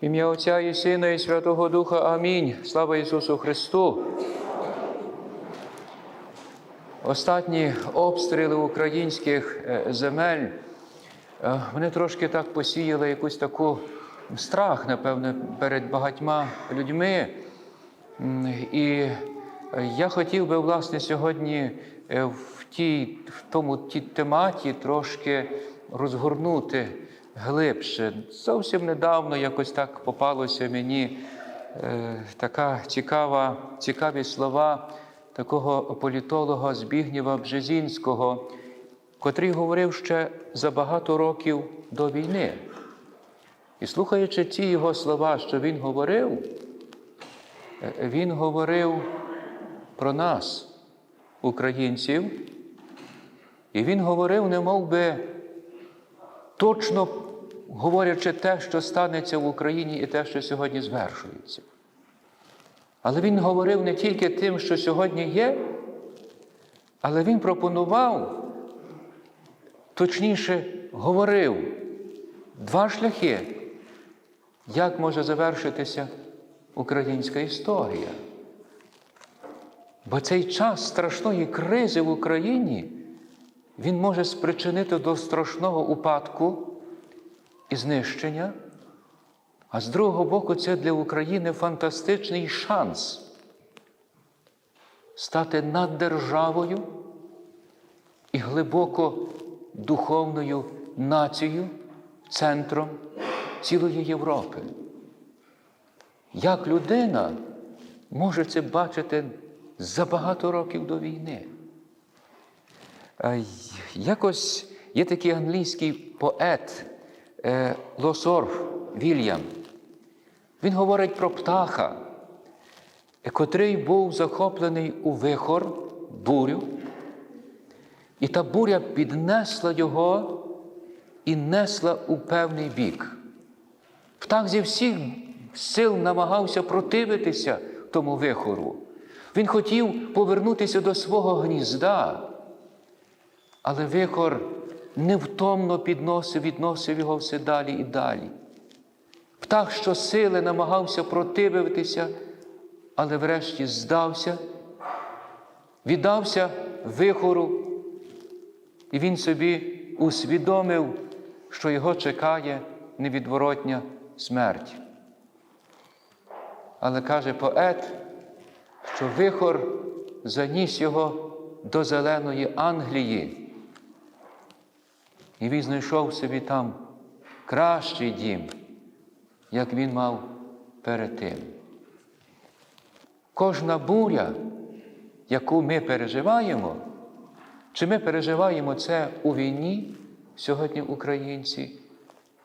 Ім'я Отця і Сина, і Святого Духа. Амінь. Слава Ісусу Христу. Останні обстріли українських е, земель е, вони трошки так посіяли якусь таку страх, напевне, перед багатьма людьми. І е, я хотів би, власне, сьогодні в тій, в тому тій тематі трошки розгорнути глибше. Зовсім недавно якось так попалося мені е, така цікава, цікаві слова такого політолога Збігнєва Бжезінського, котрий говорив ще за багато років до війни. І слухаючи ці його слова, що він говорив, е, він говорив про нас, українців, і він говорив, не мов би, точно говорячи те, що станеться в Україні і те, що сьогодні звершується. Але він говорив не тільки тим, що сьогодні є, але він пропонував, точніше, говорив два шляхи, як може завершитися українська історія. Бо цей час страшної кризи в Україні він може спричинити до страшного упадку і знищення. А з другого боку, це для України фантастичний шанс стати наддержавою і глибоко духовною нацією, центром цілої Європи. Як людина може це бачити за багато років до війни? Е, Якось є такий англійський поет е, Лосорф Вільям. Він говорить про птаха, е, котрий був захоплений у вихор, бурю, і та буря піднесла його і несла у певний бік. Птах зі всіх сил намагався противитися тому вихору. Він хотів повернутися до свого гнізда, але вихор невтомно підносив, відносив його все далі і далі. Птах щосили намагався противитися, але врешті здався, віддався вихору, і він собі усвідомив, що його чекає невідворотня смерть. Але каже поет, що вихор заніс його до зеленої Англії, і він знайшов собі там кращий дім, як він мав перед тим. Кожна буря, яку ми переживаємо, чи ми переживаємо це у війні сьогодні українці,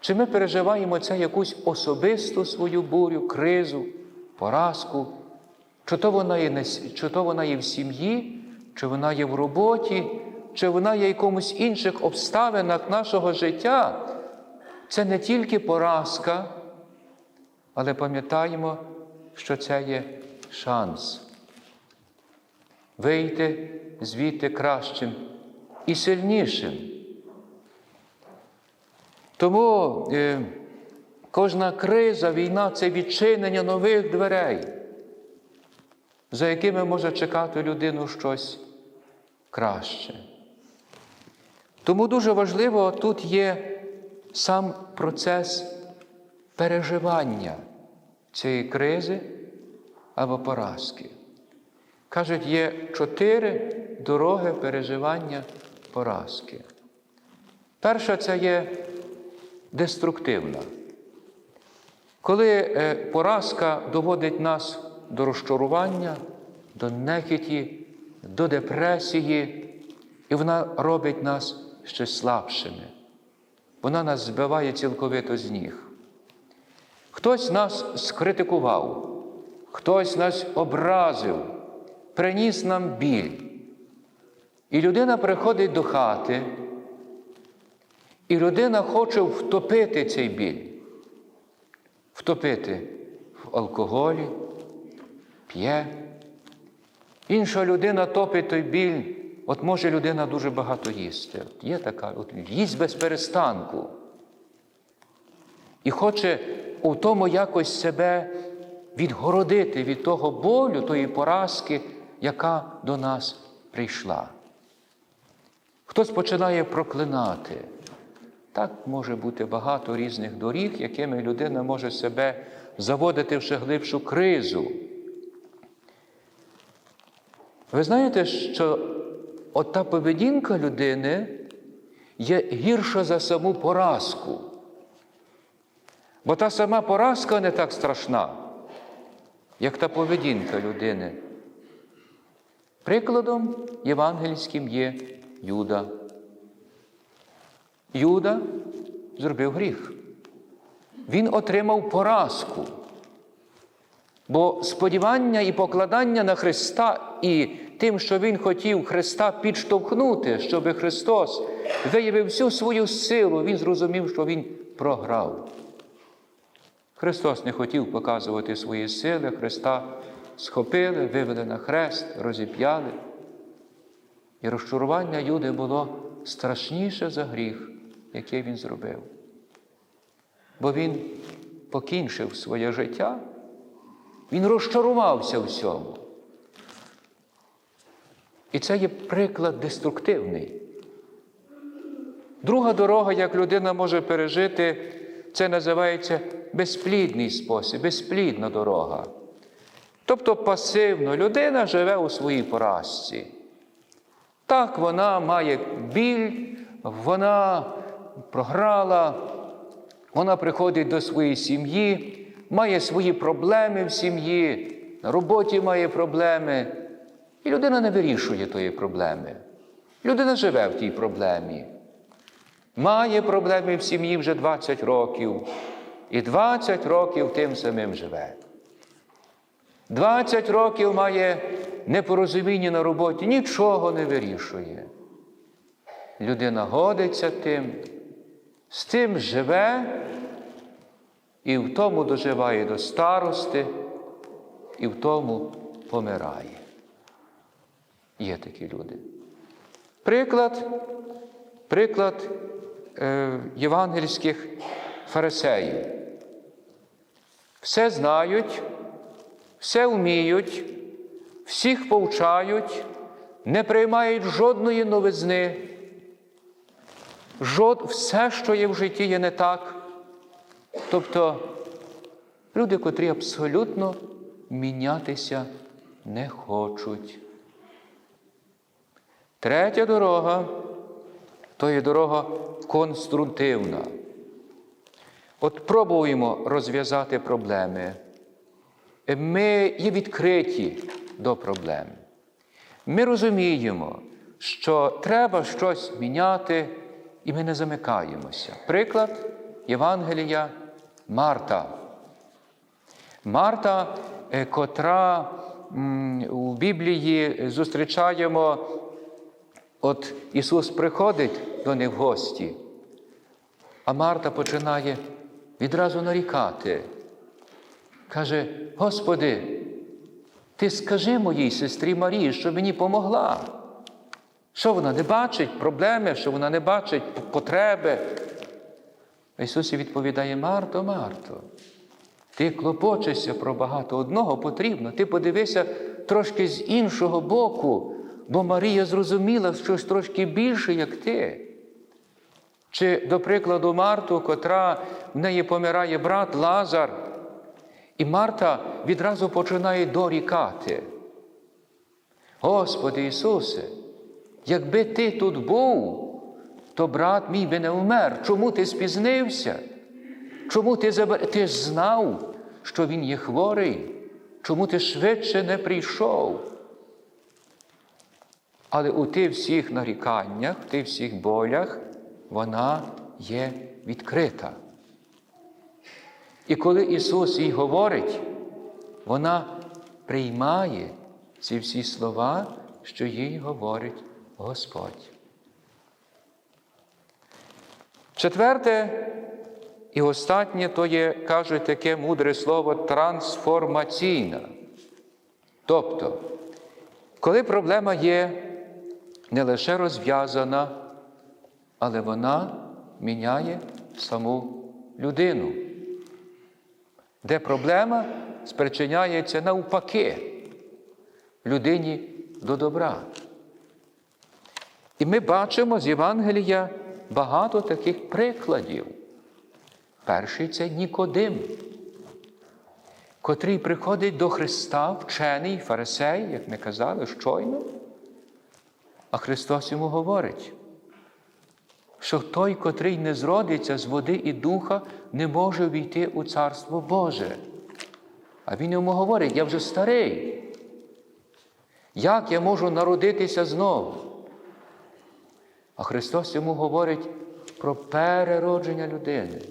чи ми переживаємо це якусь особисту свою бурю, кризу, поразку, чи то вона є, чи то вона є в сім'ї, чи вона є в роботі, чи вона є якомусь інших обставинах нашого життя. Це не тільки поразка, але пам'ятаємо, що це є шанс вийти звідти кращим і сильнішим. Тому е, кожна криза, війна це відчинення нових дверей, за якими може чекати людину щось краще. Тому дуже важливо тут є сам процес переживання цієї кризи або поразки. Кажуть, є чотири дороги переживання поразки. Перша це є деструктивна. Коли е, поразка доводить нас до розчарування, до нехиті, до депресії, і вона робить нас ще слабшими. Вона нас збиває цілковито з ніг. Хтось нас скритикував, хтось нас образив, приніс нам біль. І людина приходить до хати, і людина хоче втопити цей біль, втопити в алкоголі, п'є. Інша людина топить той біль, от може людина дуже багато їсти. От Є така, от їсть без перестанку. І хоче у тому якось себе відгородити від того болю, тої поразки, яка до нас прийшла. Хтось починає проклинати. Так може бути багато різних доріг, якими людина може себе заводити в ще глибшу кризу. Ви знаєте, що от та поведінка людини є гірша за саму поразку. Бо та сама поразка не так страшна, як та поведінка людини. Прикладом євангельським є Юда. Юда зробив гріх. Він отримав поразку. Бо сподівання і покладання на Христа і тим, що Він хотів Христа підштовхнути, щоб Христос виявив всю свою силу, Він зрозумів, що Він програв. Христос не хотів показувати свої сили, Христа схопили, вивели на хрест, розіп'яли. І розчарування Юди було страшніше за гріх, який він зробив. Бо він покінчив своє життя, він розчарувався всьому. І це є приклад деструктивний. Друга дорога, як людина може пережити, це називається безплідний спосіб, безплідна дорога. Тобто пасивно людина живе у своїй поразці. Так, вона має біль, вона програла, вона приходить до своєї сім'ї, має свої проблеми в сім'ї, на роботі має проблеми. І людина не вирішує тої проблеми. Людина живе в тій проблемі. Має проблеми в сім'ї вже 20 років, і 20 років тим самим живе. 20 років має непорозуміння на роботі, нічого не вирішує. Людина годиться тим, з тим живе і в тому доживає до старости, і в тому помирає. Є такі люди. Приклад, приклад е, євангельських фарисеїв. Все знають, все вміють, всіх повчають, не приймають жодної новизни. Жод, все, що є в житті, є не так. Тобто люди, котрі абсолютно мінятися не хочуть. Третя дорога то є дорога конструктивна. От пробуємо розв'язати проблеми. Ми є відкриті до проблем. Ми розуміємо, що треба щось міняти, і ми не замикаємося. Приклад Євангелія Марта. Марта, е, котра у Біблії зустрічаємо, от Ісус приходить до них в гості, а Марта починає відразу нарікати. Каже, Господи, ти скажи моїй сестрі Марії, що мені помогла. Що вона не бачить проблеми, що вона не бачить потреби. Ісус їй відповідає: Марто, Марто, ти клопочешся про багато одного потрібно. Ти подивися трошки з іншого боку, бо Марія зрозуміла щось трошки більше, як ти. Чи, до прикладу, Марту, котра в неї помирає брат Лазар, і Марта відразу починає дорікати. Господи Ісусе, якби ти тут був, то брат мій би не вмер. Чому ти спізнився? Чому ти забер... Ти знав, що він є хворий? Чому ти швидше не прийшов? Але у тих всіх наріканнях, в тих всіх болях вона є відкрита. І коли Ісус їй говорить, вона приймає ці всі слова, що їй говорить Господь. Четверте і останнє то є, кажуть, таке мудре слово трансформаційна. Тобто, коли проблема є не лише розв'язана, але вона міняє саму людину. де проблема спричиняється навпаки людині до добра. І ми бачимо з Євангелія багато таких прикладів. Перший це Нікодим, котрий приходить до Христа, вчений фарисей, як ми казали, щойно. А Христос йому говорить, що той, котрий не зродиться з води і духа, не може війти у Царство Боже. А він йому говорить, я вже старий. Як я можу народитися знову? А Христос йому говорить про переродження людини.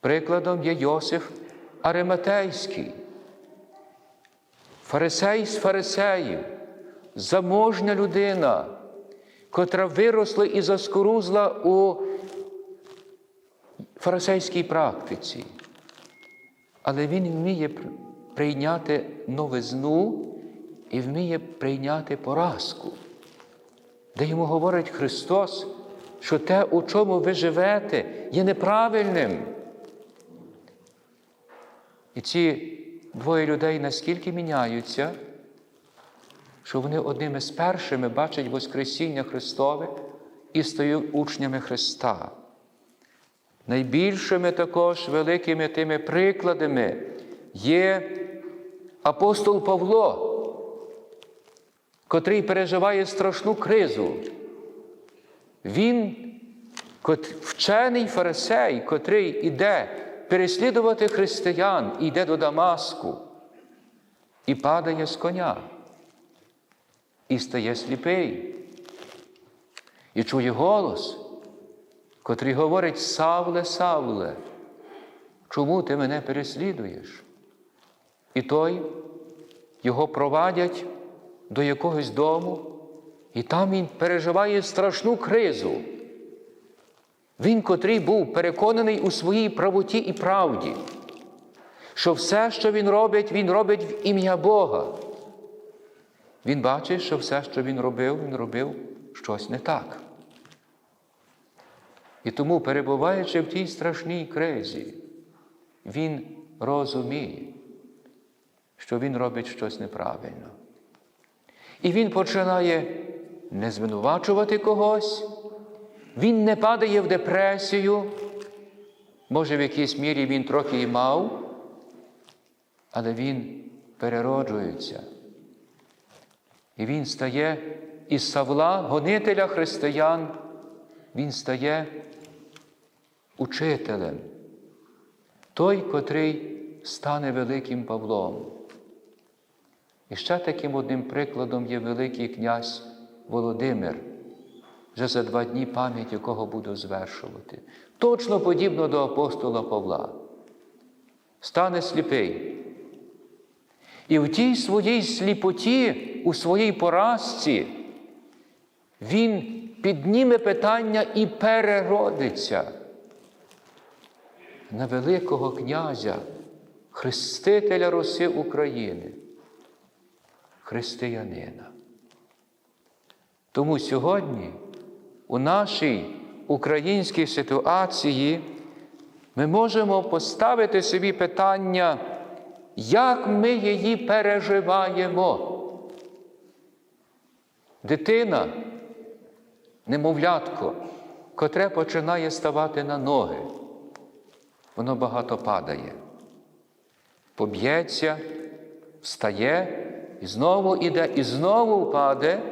Прикладом є Йосиф Ариматейський, фарисей з фарисеїв, заможня людина, котра виросла і заскорузла у фарисейській практиці. Але він вміє прийняти новизну і вміє прийняти поразку, де йому говорить Христос, що те, у чому ви живете, є неправильним. І ці двоє людей наскільки міняються, що вони одними з першими бачать Воскресіння Христове і стають учнями Христа. Найбільшими також великими тими прикладами є апостол Павло, котрий переживає страшну кризу. Він вчений фарисей, котрий іде переслідувати християн, йде до Дамаску і падає з коня, і стає сліпий, і чує голос, котрий говорить Савле, Савле, чому ти мене переслідуєш? І той його провадять до якогось дому, і там він переживає страшну кризу. Він, котрий був переконаний у своїй правоті і правді, що все, що він робить, він робить в ім'я Бога. Він бачить, що все, що він робив, він робив щось не так. І тому, перебуваючи в тій страшній кризі, він розуміє, що він робить щось неправильно. І він починає не звинувачувати когось, він не падає в депресію, може, в якійсь мірі він трохи і мав, але він перероджується. І він стає із Савла, гонителя християн, він стає учителем, той, котрий стане великим Павлом. І ще таким одним прикладом є Великий князь Володимир, вже за два дні пам'ять якого буду звершувати. Точно подібно до апостола Павла. Стане сліпий. І в тій своїй сліпоті, у своїй поразці, він підніме питання і переродиться на Великого князя, Хрестителя Руси України, християнина. Тому сьогодні у нашій українській ситуації ми можемо поставити собі питання, як ми її переживаємо. Дитина, немовлятко, котре починає ставати на ноги, воно багато падає, поб'ється, встає і знову іде, і знову впаде.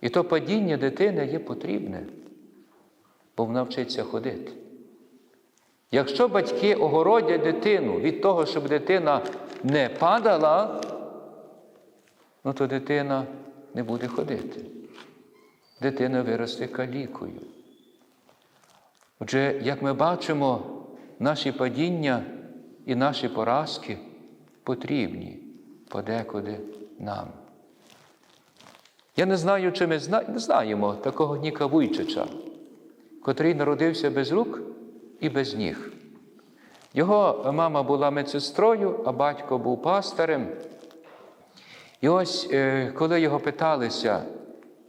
І то падіння дитини є потрібне, бо вона вчиться ходити. Якщо батьки огородять дитину від того, щоб дитина не падала, ну то дитина не буде ходити. Дитина виросте калікою. Отже, як ми бачимо, наші падіння і наші поразки потрібні подекуди нам. Я не знаю, чи ми знаємо такого Ніка Вуйчича, котрий народився без рук і без ніг. Його мама була медсестрою, а батько був пастирем. І ось е, коли його питалися,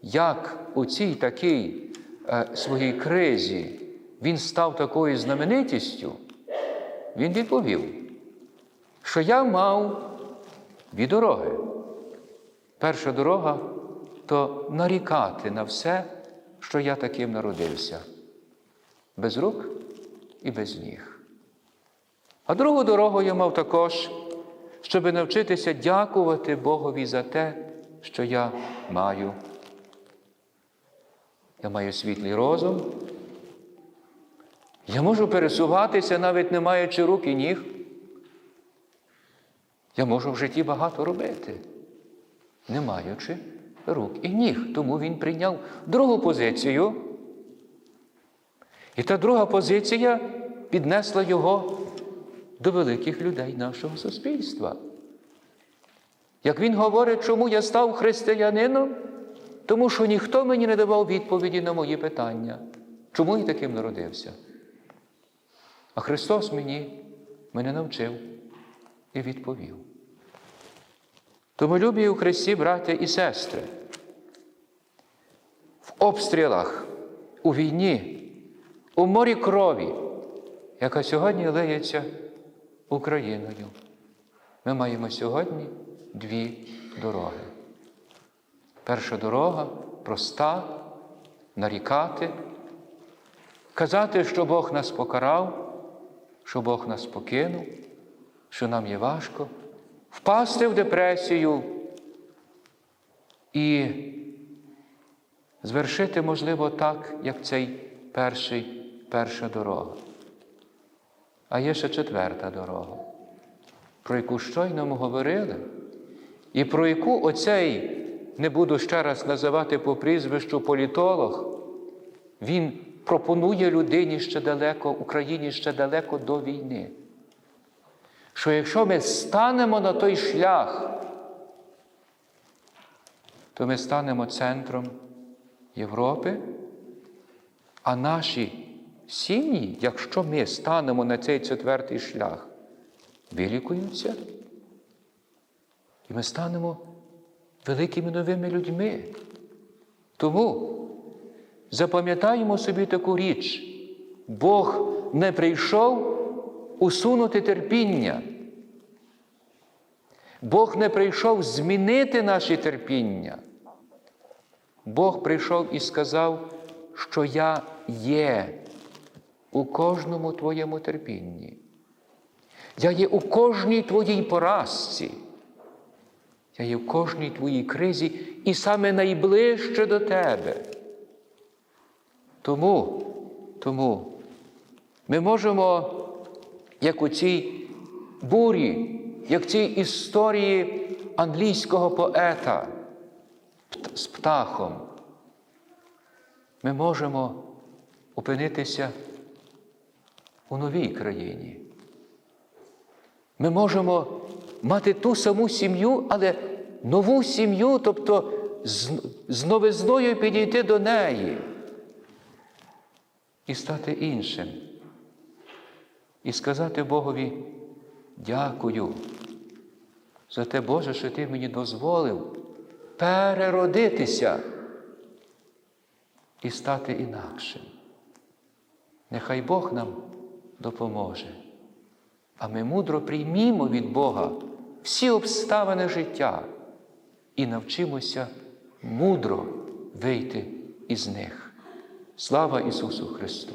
як у цій такій е, своїй кризі він став такою знаменитістю, він відповів, що я мав дві дороги. Перша дорога то нарікати на все, що я таким народився, без рук і без ніг. А другу дорогу я мав також, щоб навчитися дякувати Богові за те, що я маю. Я маю світлий розум. Я можу пересуватися, навіть не маючи рук і ніг. Я можу в житті багато робити, не маючи рук і ніг. Тому він прийняв другу позицію. І та друга позиція піднесла його до великих людей нашого суспільства. Як він говорить, чому я став християнином, тому що ніхто мені не давав відповіді на мої питання, чому я таким народився. А Христос мені мене навчив і відповів. Тому любі у Христі, браття і сестри, в обстрілах, у війні, у морі крові, яка сьогодні лиється Україною, ми маємо сьогодні дві дороги. Перша дорога проста, нарікати, казати, що Бог нас покарав, що Бог нас покинув, що нам є важко, впасти в депресію і звершити, можливо, так, як цей перший, перша дорога. А є ще четверта дорога, про яку щойно ми говорили, і про яку оцей, не буду ще раз називати по прізвищу політолог, він пропонує людині ще далеко, Україні ще далеко до війни. Що якщо ми станемо на той шлях, то ми станемо центром Європи, а наші сім'ї, якщо ми станемо на цей четвертий шлях, вилікуються, і ми станемо великими новими людьми. Тому запам'ятаємо собі таку річ, Бог не прийшов усунути терпіння. Бог не прийшов змінити наші терпіння. Бог прийшов і сказав, що я є у кожному твоєму терпінні. Я є у кожній твоїй поразці. Я є в кожній твоїй кризі і саме найближче до тебе. Тому, тому ми можемо, як у цій бурі, як цій історії англійського поета з птахом, ми можемо опинитися у новій країні. Ми можемо мати ту саму сім'ю, але нову сім'ю, тобто з, новизною підійти до неї і стати іншим. І сказати Богові, дякую за те, Боже, що Ти мені дозволив переродитися і стати інакшим. Нехай Бог нам допоможе. А ми мудро приймімо від Бога всі обставини життя і навчимося мудро вийти із них. Слава Ісусу Христу!